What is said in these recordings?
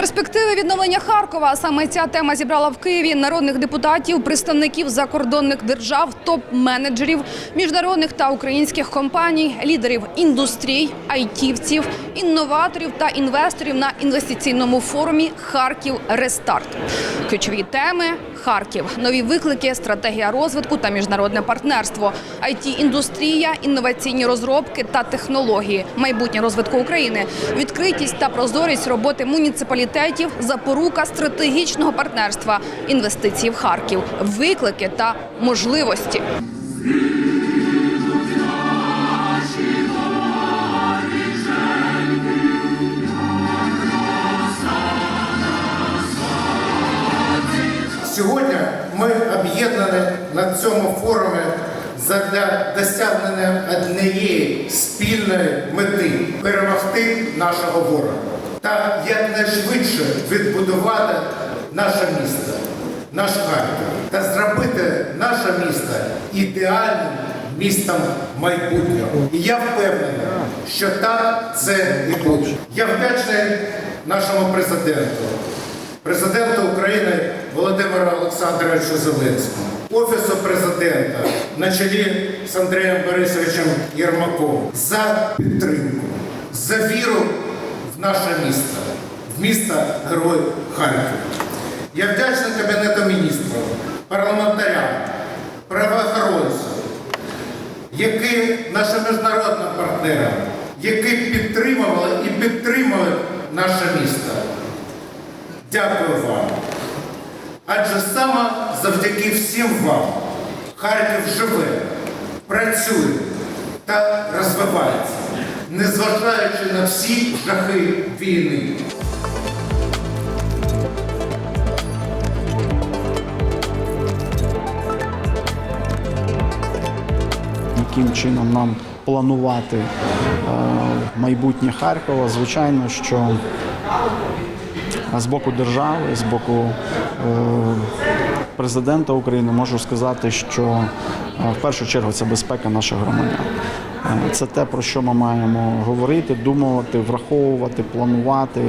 Перспективи відновлення Харкова. Саме ця тема зібрала в Києві народних депутатів, представників закордонних держав, топ-менеджерів, міжнародних та українських компаній, лідерів індустрій, айтівців, інноваторів та інвесторів на інвестиційному форумі Харків Рестарт. Ключові теми Харків, нові виклики, стратегія розвитку та міжнародне партнерство, it індустрія, інноваційні розробки та технології, майбутнє розвитку України, відкритість та прозорість роботи муніципалітетів, запорука стратегічного партнерства, інвестиції в Харків, виклики та можливості. На цьому форумі задля досягнення однієї спільної мети перемогти нашого ворога та якнайшвидше відбудувати наше місто, наш Харків та зробити наше місто ідеальним містом майбутнього. І я впевнений, що так це і буде. Я вдячний нашому президенту президента України Володимира Олександровича Зеленського, Офісу президента на чолі з Андрієм Борисовичем Єрмаком за підтримку, за віру в наше місто, в місто Герой Харків. Я вдячний Кабінету міністрів, парламентарям, правоохоронцям, які нашим міжнародним партнерам, які підтримували і підтримують наше місто. Дякую вам. Адже саме завдяки всім вам Харків живе, працює та розвивається, незважаючи на всі жахи війни. яким чином нам планувати е, майбутнє Харкова. Звичайно, що з боку держави, з боку е, президента України можу сказати, що е, в першу чергу це безпека наших громадян. Це те, про що ми маємо говорити, думати, враховувати, планувати.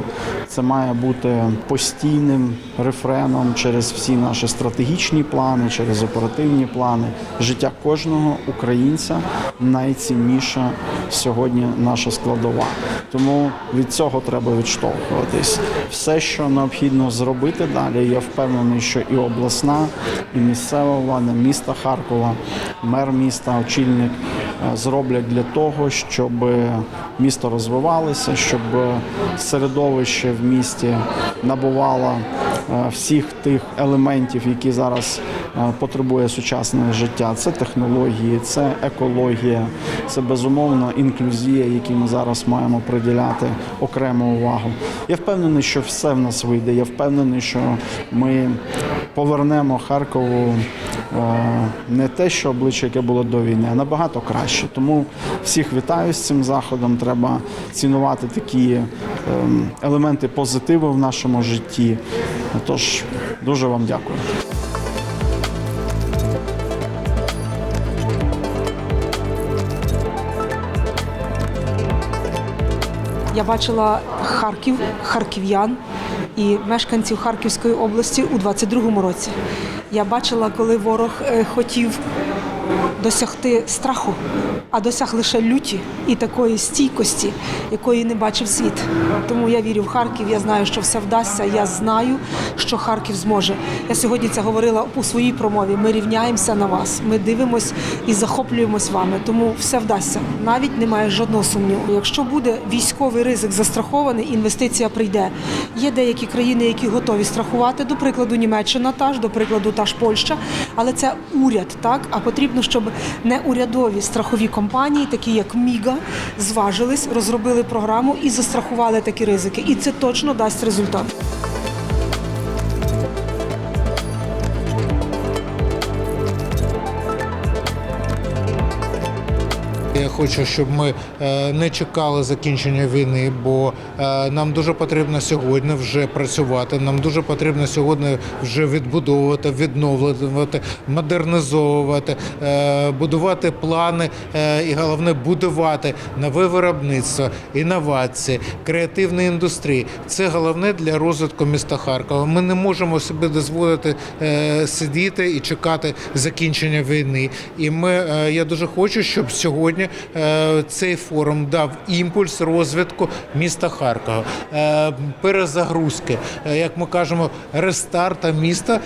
Це має бути постійним рефреном через всі наші стратегічні плани, через оперативні плани. Життя кожного українця найцінніша сьогодні наша складова. Тому від цього треба відштовхуватись. Все, що необхідно зробити далі, я впевнений, що і обласна, і місцева влада, міста Харкова, мер міста, очільник зроблять для того, щоб місто розвивалося, щоб середовище в місті набувало е, всіх тих елементів, які зараз потребує сучасне життя. Це технології, це екологія, це безумовно інклюзія, якій ми зараз маємо приділяти окрему увагу. Я впевнений, що все в нас вийде. Я впевнений, що ми повернемо Харкову е, не те, що обличчя, яке було до війни, а набагато краще. Тому всіх вітаю з цим заходом. Треба цінувати такі ем, елементи позитиву в нашому житті. Тож дуже вам дякую. Я бачила Харків, харків'ян і мешканців Харківської області у 22-му році. Я бачила, коли ворог е, хотів досягти страху, а досяг лише люті і такої стійкості, якої не бачив світ. Тому я вірю в Харків. Я знаю, що все вдасться. Я знаю, що Харків зможе. Я сьогодні це говорила у своїй промові. Ми рівняємося на вас. Ми дивимось і захоплюємось вами. Тому все вдасться. Навіть немає жодного сумніву. Якщо буде військовий ризик застрахований, інвестиція прийде. Є деякі країни, які готові страхувати. До прикладу, Німеччина та ж, до прикладу, та ж Польща. Але це уряд, так а потрібно, щоб не урядові страхові компанії, такі як Міга, зважились, розробили програму і застрахували такі ризики. І це точно дасть результат. Хочу, щоб ми е, не чекали закінчення війни, бо е, нам дуже потрібно сьогодні вже працювати. Нам дуже потрібно сьогодні вже відбудовувати, відновлювати, модернізовувати, е, будувати плани і головне будувати нове виробництво, інновації, креативні індустрії. Це головне для розвитку міста Харкова. Ми не можемо собі дозволити сидіти і чекати закінчення війни. І ми я дуже хочу, щоб сьогодні цей форум дав імпульс розвитку міста Харкова, е, перезагрузки, е, як ми кажемо, рестарта міста